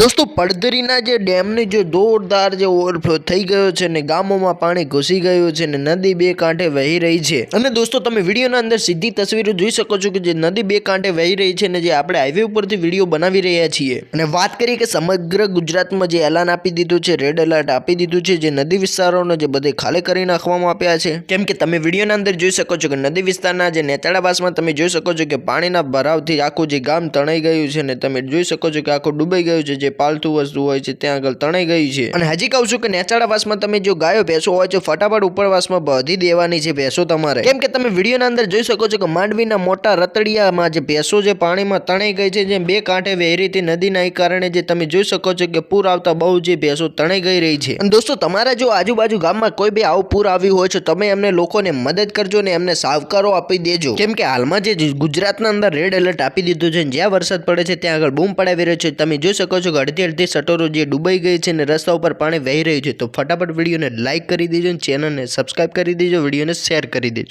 દોસ્તો પડધરીના જે ડેમને જે જોરદાર જે ઓવરફ્લો થઈ ગયો છે ને, ગામોમાં પાણી ઘૂસી ગયું છે ને, નદી બે કાંઠે વહી રહી છે. અને દોસ્તો, તમે વિડીયોના અંદર સીધી તસવીરો જોઈ શકો છો કે જે નદી બે કાંઠે વહી રહી છે ને, જે આપણે હાઈવે ઉપરથી વીડિયો બનાવી રહ્યા છીએ. અને વાત કરીએ કે સમગ્ર ગુજરાતમાં જે એલાન આપી દીધું છે રેડ એલર્ટ આપી દીધું છે, જે નદી વિસ્તારોને જે બધે ખાલી કરી નાખવામાં આપ્યા છે. કેમ કે તમે વિડીયોના અંદર જોઈ શકો છો કે નદી વિસ્તારના જે નેતાળાવાસમાં તમે જોઈ શકો છો કે પાણીના ભરાવથી આખું જે ગામ તણાઈ ગયું છે ને, તમે જોઈ શકો છો કે આખું ડૂબાઈ ગયું છે જે પાલતુ વસ્તુ હોય છે, ત્યાં આગળ તણાઈ ગઈ છે. અને હજી કહું છું કે નેચાળાવાસમાં તમે જો ગાયો, ભેંસો હોય છે, ફટાફટ ઉપરવાસમાં બધી દેવાની છે ભેંસો તમારે. કેમ કે તમે વિડીયોના અંદર જોઈ શકો છો કે માંડવીના મોટા રતડિયામાં જે ભેંસો જે પાણીમાં તણાઈ ગઈ છે જે બે કાંઠે વહેરી હતી નદીના કારણે જે તમે જોઈ શકો છો કે પૂર આવતા બહુ જે ભેંસો તણાઈ ગઈ રહી છે. અને દોસ્તો, તમારા જો આજુબાજુ ગામમાં કોઈ બી આવું પૂર આવ્યું હોય છે, તમે એમને લોકોને મદદ કરજો ને એમને સાવકારો આપી દેજો. કેમ કે હાલમાં જે ગુજરાતના અંદર રેડ એલર્ટ આપી દીધું છે, જ્યાં વરસાદ પડે છે, ત્યાં આગળ બૂમ પડાવી રહ્યો છે. તમે જોઈ શકો છો કે અડધી અડધી શટરો જે ડૂબાઈ ગઈ છે ને રસ્તા ઉપર પાણી વહી રહ્યું છે, તો ફટાફટ વિડીયોને લાઇક કરી દેજો અને ચેનલને સબસ્ક્રાઇબ કરી દેજો, વિડીયોને શેર કરી દેજો.